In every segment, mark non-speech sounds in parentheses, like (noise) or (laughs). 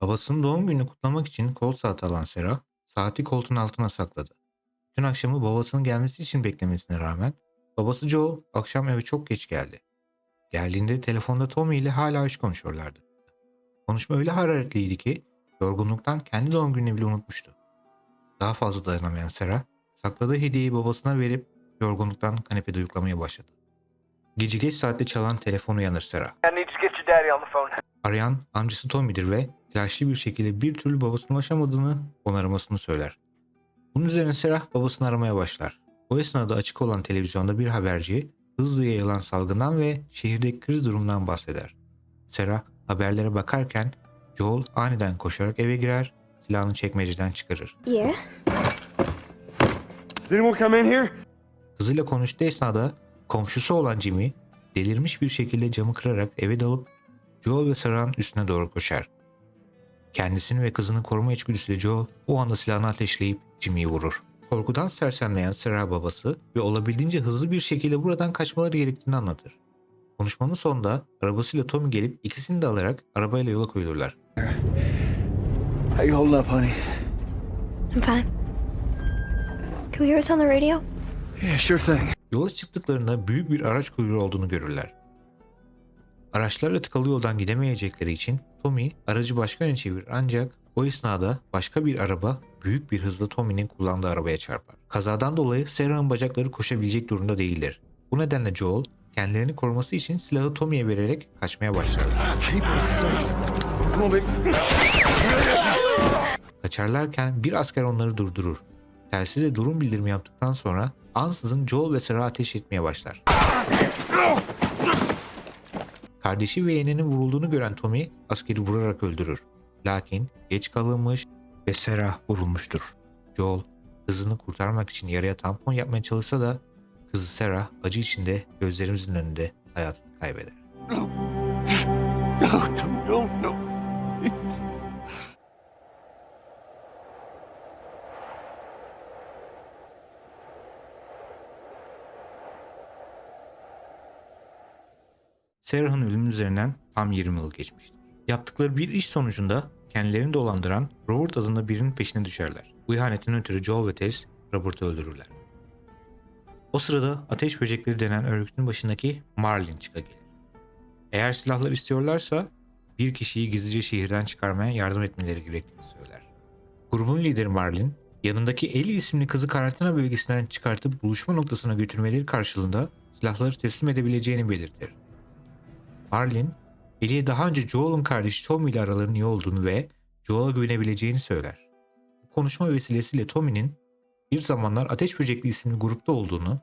Babasının doğum gününü kutlamak için kol saati alan Sarah, saati koltuğun altına sakladı. Bütün akşamı babasının gelmesi için beklemesine rağmen babası Joel akşam eve çok geç geldi. Geldiğinde telefonda Tommy ile hala iş konuşuyorlardı. Konuşma öyle hararetliydi ki yorgunluktan kendi doğum gününü bile unutmuştu. Daha fazla dayanamayan Sarah sakladığı hediyeyi babasına verip yorgunluktan kanepede uyuklamaya başladı. Gece geç saatte çalan telefon uyanır Sarah. I need to get your daddy on the phone. Arayan amcası Tommy'dir ve telaşlı bir şekilde bir türlü babasına ulaşamadığını onarmasını söyler. Bunun üzerine Serah babasını aramaya başlar. O esnada açık olan televizyonda bir haberci hızlı yayılan salgından ve şehirdeki kriz durumundan bahseder. Serah haberlere bakarken Joel aniden koşarak eve girer, silahını çekmeceden çıkarır. Yeah? Does anyone come in here? Kızıyla konuştuğu esnada komşusu olan Jimmy delirmiş bir şekilde camı kırarak eve dalıp Joel ve Sarah'ın üstüne doğru koşar. Kendisini ve kızını koruma içgüdüsüyle Joel o anda silahını ateşleyip Jimmy'yi vurur. Korkudan sersemleyen Sarah babası ve olabildiğince hızlı bir şekilde buradan kaçmaları gerektiğini anlatır. Konuşmanın sonunda arabasıyla Tommy gelip ikisini de alarak arabayla yola koyulurlar. How you holding up, honey? I'm fine. Can we hear us on the radio? Yeah, sure thing. Yola çıktıklarında büyük bir araç kuyruğu olduğunu görürler. Araçlarla tıkalı yoldan gidemeyecekleri için Tommy aracı başka yöne çevirir ancak o esnada başka bir araba büyük bir hızla Tommy'nin kullandığı arabaya çarpar. Kazadan dolayı Sarah'ın bacakları koşabilecek durumda değildir. Bu nedenle Joel kendilerini koruması için silahı Tommy'ye vererek kaçmaya başlar. Kaçarlarken bir asker onları durdurur. Telsize durum bildirimi yaptıktan sonra ansızın Joel ve Sarah ateş etmeye başlar. Kardeşi ve yeğeninin vurulduğunu gören Tommy askeri vurarak öldürür. Lakin geç kalınmış ve Sarah vurulmuştur. Joel kızını kurtarmak için yaraya tampon yapmaya çalışsa da kızı Sarah acı içinde gözlerimizin önünde hayatını kaybeder. No, no, no. Please. Sarah'ın ölümü üzerinden tam 20 yıl geçmiştir. Yaptıkları bir iş sonucunda kendilerini dolandıran Robert adında birinin peşine düşerler. Bu ihanetin ötürü Joel ve Tess Robert'ı öldürürler. O sırada ateş böcekleri denen örgütün başındaki Marlin çıka gelir. Eğer silahlar istiyorlarsa bir kişiyi gizlice şehirden çıkarmaya yardım etmeleri gerektiğini söyler. Grubun lideri Marlin, yanındaki Ellie isimli kızı karantina bölgesinden çıkartıp buluşma noktasına götürmeleri karşılığında silahları teslim edebileceğini belirtir. Marlin, Ellie'ye daha önce Joel'un kardeşi Tommy ile aralarının iyi olduğunu ve Joel'a güvenebileceğini söyler. Bu konuşma vesilesiyle Tommy'nin bir zamanlar Ateş Böcekli isimli grupta olduğunu,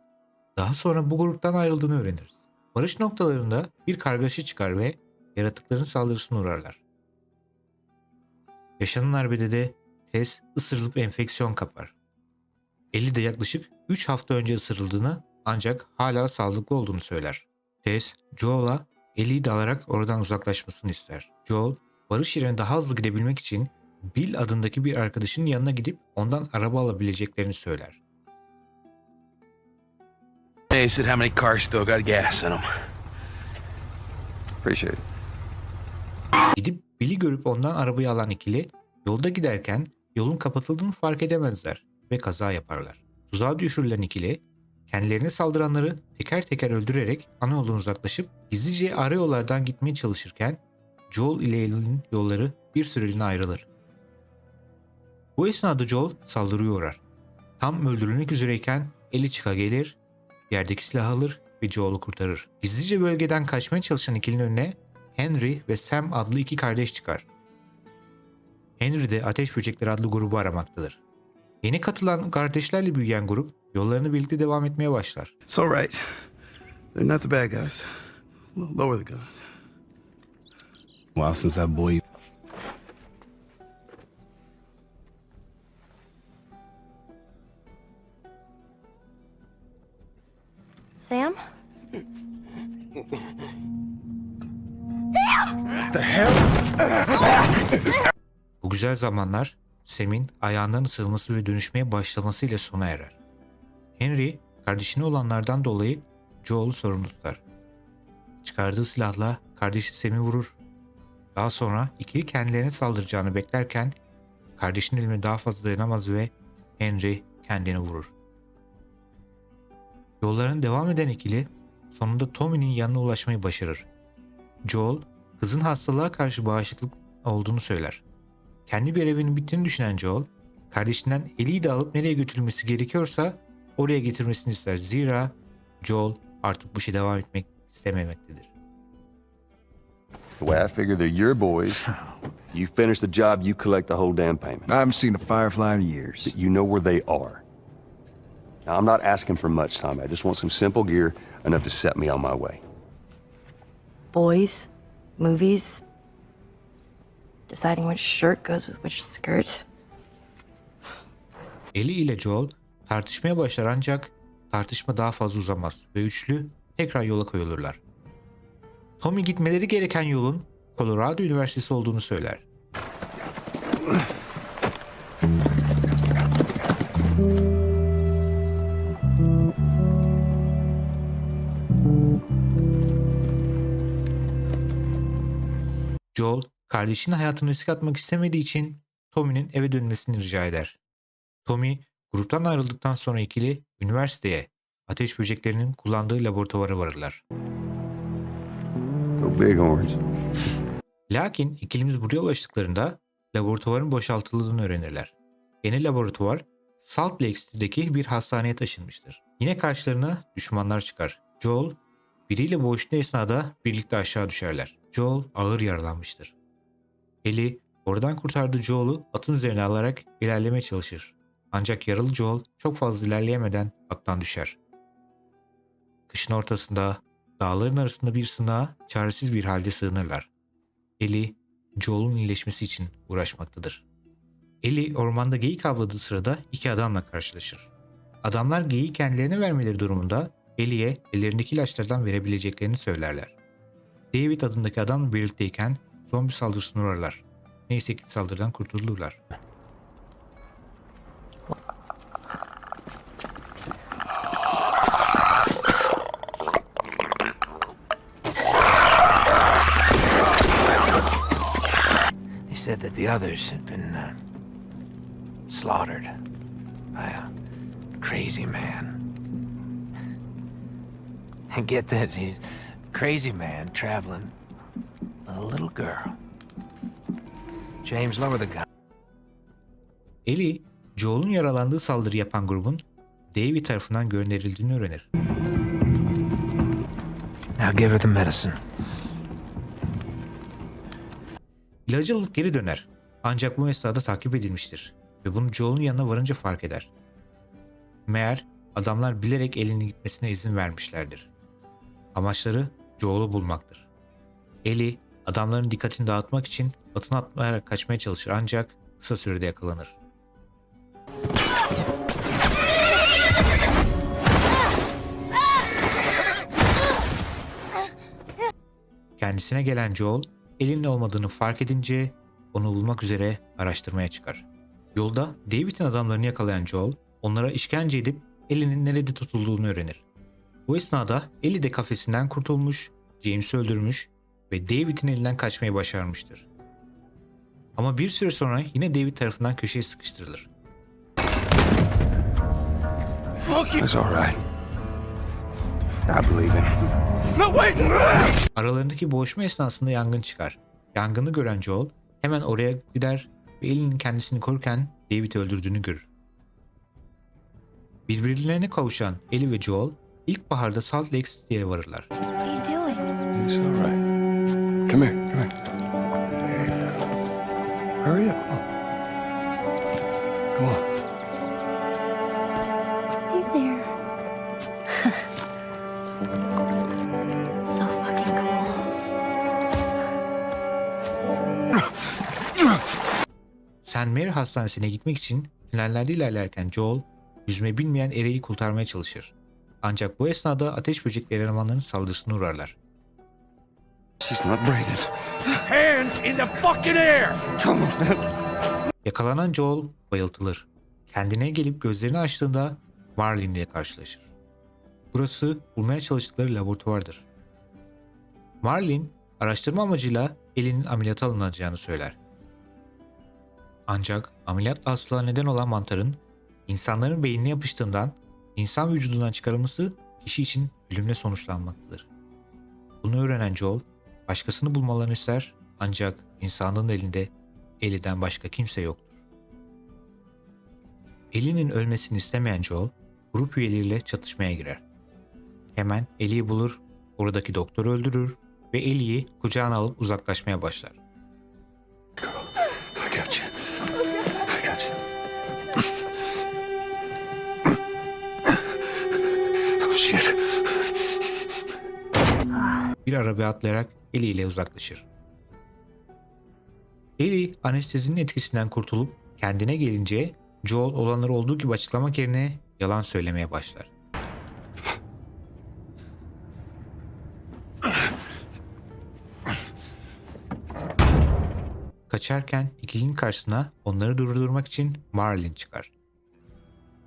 daha sonra bu gruptan ayrıldığını öğreniriz. Barış noktalarında bir kargaşa çıkar ve yaratıkların saldırısına uğrarlar. Yaşanan arbedede Tess ısırılıp enfeksiyon kapar. Ellie de yaklaşık 3 hafta önce ısırıldığını ancak hala sağlıklı olduğunu söyler. Tess, Joel'a Ellie'yi de alarak oradan uzaklaşmasını ister. Joel, barış yerine daha hızlı gidebilmek için Bill adındaki bir arkadaşının yanına gidip ondan araba alabileceklerini söyler. Hey, said how many cars still got gas in them? Appreciate it. Gidip Bill'i görüp ondan arabayı alan ikili yolda giderken yolun kapatıldığını fark edemezler ve kaza yaparlar. Tuzağa düşürülen ikili kendilerine saldıranları teker teker öldürerek ana yoldan uzaklaşıp gizlice ara yollardan gitmeye çalışırken Joel ile Ellie'nin yolları bir süreliğine ayrılır. Bu esnada Joel saldırıya uğrar. Tam öldürülmek üzereyken Ellie çıka gelir, yerdeki silahı alır ve Joel'u kurtarır. Gizlice bölgeden kaçmaya çalışan ikilinin önüne Henry ve Sam adlı iki kardeş çıkar. Henry de Ateş Böcekleri adlı grubu aramaktadır. Yeni katılan kardeşlerle büyüyen grup yollarını birlikte devam etmeye başlar. It's all right. They're not the bad guys. L- lower the gun. Well, since that boy Sam? The hell? Bu güzel zamanlar Sam'in ayağından ısırılması ve dönüşmeye başlamasıyla sona erer. Henry kardeşine olanlardan dolayı Joel'u sorumlu tutar. Çıkardığı silahla kardeşi Sam'i vurur Daha sonra ikili kendilerine saldıracağını beklerken kardeşinin ölümüne daha fazla dayanamaz ve Henry kendini vurur. Yollarına devam eden ikili sonunda Tommy'nin yanına ulaşmayı başarır. Joel, kızın hastalığa karşı bağışıklık olduğunu söyler. Kendi görevinin bittiğini düşünen Joel, kardeşinden Ellie'yi de alıp nereye götürülmesi gerekiyorsa oraya getirmesini ister. Zira Joel artık bu işe devam etmek istememektedir. The way I figure they're your boys. You finish the job, you collect the whole damn payment. I haven't seen a Firefly in years. But you know where they are. Now, I'm not asking for much, Tommy. I just want some simple gear enough to set me on my way. boys, movies, deciding which shirt goes with which skirt. Ellie ile Joel tartışmaya başlar ancak tartışma daha fazla uzamaz ve üçlü tekrar yola koyulurlar. Tommy gitmeleri gereken yolun Colorado Üniversitesi olduğunu söyler. Joel, kardeşinin hayatını riske atmak istemediği için Tommy'nin eve dönmesini rica eder. Tommy, gruptan ayrıldıktan sonra ikili üniversiteye, ateş böceklerinin kullandığı laboratuvara varırlar. Lakin ikilimiz buraya ulaştıklarında laboratuvarın boşaltıldığını öğrenirler. Yeni laboratuvar Salt Lake City'deki bir hastaneye taşınmıştır. Yine karşılarına düşmanlar çıkar. Joel biriyle boğuştuğu esnada birlikte aşağı düşerler. Joel ağır yaralanmıştır. Ellie oradan kurtardığı Joel'u atın üzerine alarak ilerlemeye çalışır. Ancak yaralı Joel çok fazla ilerleyemeden attan düşer. Kışın ortasında dağların arasında bir sığınağa çaresiz bir halde sığınırlar. Ellie, Joel'un iyileşmesi için uğraşmaktadır. Ellie ormanda geyik avladığı sırada iki adamla karşılaşır. Adamlar geyiği kendilerine vermeleri durumunda Ellie'ye ellerindeki ilaçlardan verebileceklerini söylerler. David adındaki adamla birlikteyken zombi saldırısına uğrarlar. Neyse ki saldırıdan kurtulurlar. They said that the others had been uh, slaughtered by a crazy man. (laughs) And get this, he's crazy man traveling with a little girl. James, lower the gun. Ellie, Joel'un yaralandığı saldırı yapan grubun David tarafından gönderildiğini öğrenir. Now give her the medicine. İlacı alıp geri döner. Ancak bu esnada takip edilmiştir ve bunu Joel'un yanına varınca fark eder. Meğer adamlar bilerek elini gitmesine izin vermişlerdir. Amaçları Joel'u bulmaktır. Ellie adamların dikkatini dağıtmak için atını atlayarak kaçmaya çalışır ancak kısa sürede yakalanır. Kendisine gelen Joel, elinin olmadığını fark edince onu bulmak üzere araştırmaya çıkar. Yolda David'in adamlarını yakalayan Joel, onlara işkence edip Ellie'nin nerede tutulduğunu öğrenir. Bu esnada Ellie de kafesinden kurtulmuş, James'i öldürmüş ve David'in elinden kaçmayı başarmıştır. Ama bir süre sonra yine David tarafından köşeye sıkıştırılır. It's all Aralarındaki boğuşma esnasında yangın çıkar. Yangını gören Joel hemen oraya gider ve Ellie'nin kendisini korurken David'i öldürdüğünü görür. Birbirlerine kavuşan Ellie ve Joel ilkbaharda Salt Lake City'ye varırlar. What are you doing? It's all right. Come here, come here. Hurry up. Come on. St. Mary Hastanesi'ne gitmek için tünellerde ilerlerken Joel yüzme bilmeyen Ere'yi kurtarmaya çalışır. Ancak bu esnada ateş böcekleri elemanların saldırısına uğrarlar. She's not breathing. Hands in the fucking air! Come on. Yakalanan Joel bayıltılır. Kendine gelip gözlerini açtığında Marlin ile karşılaşır. Burası bulmaya çalıştıkları laboratuvardır. Marlin, araştırma amacıyla Ellie'nin ameliyata alınacağını söyler. Ancak ameliyat hastalığa neden olan mantarın insanların beynine yapıştığından insan vücudundan çıkarılması kişi için ölümle sonuçlanmaktadır. Bunu öğrenen Joel başkasını bulmalarını ister ancak insanlığın elinde Ellie'den başka kimse yoktur. Ellie'nin ölmesini istemeyen Joel grup üyeleriyle çatışmaya girer. Hemen Ellie'yi bulur, oradaki doktoru öldürür ve Ellie'yi kucağına alıp uzaklaşmaya başlar. Shit. bir arabaya atlayarak Ellie ile uzaklaşır. Ellie anestezinin etkisinden kurtulup kendine gelince Joel olanları olduğu gibi açıklamak yerine yalan söylemeye başlar. Kaçarken ikilinin karşısına onları durdurmak için Marlin çıkar.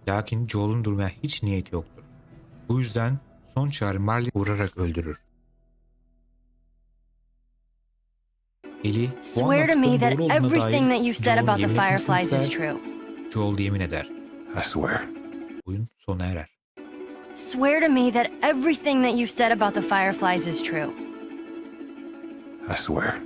Lakin Joel'un durmaya hiç niyeti yoktur. Bu yüzden son çare Marlin vurarak öldürür. Eli Swear to me that everything that you've said about the Fireflies is true. Joel yemin eder. I swear. Oyun sona erer. Swear to me that everything that you've said about the Fireflies is true. I swear.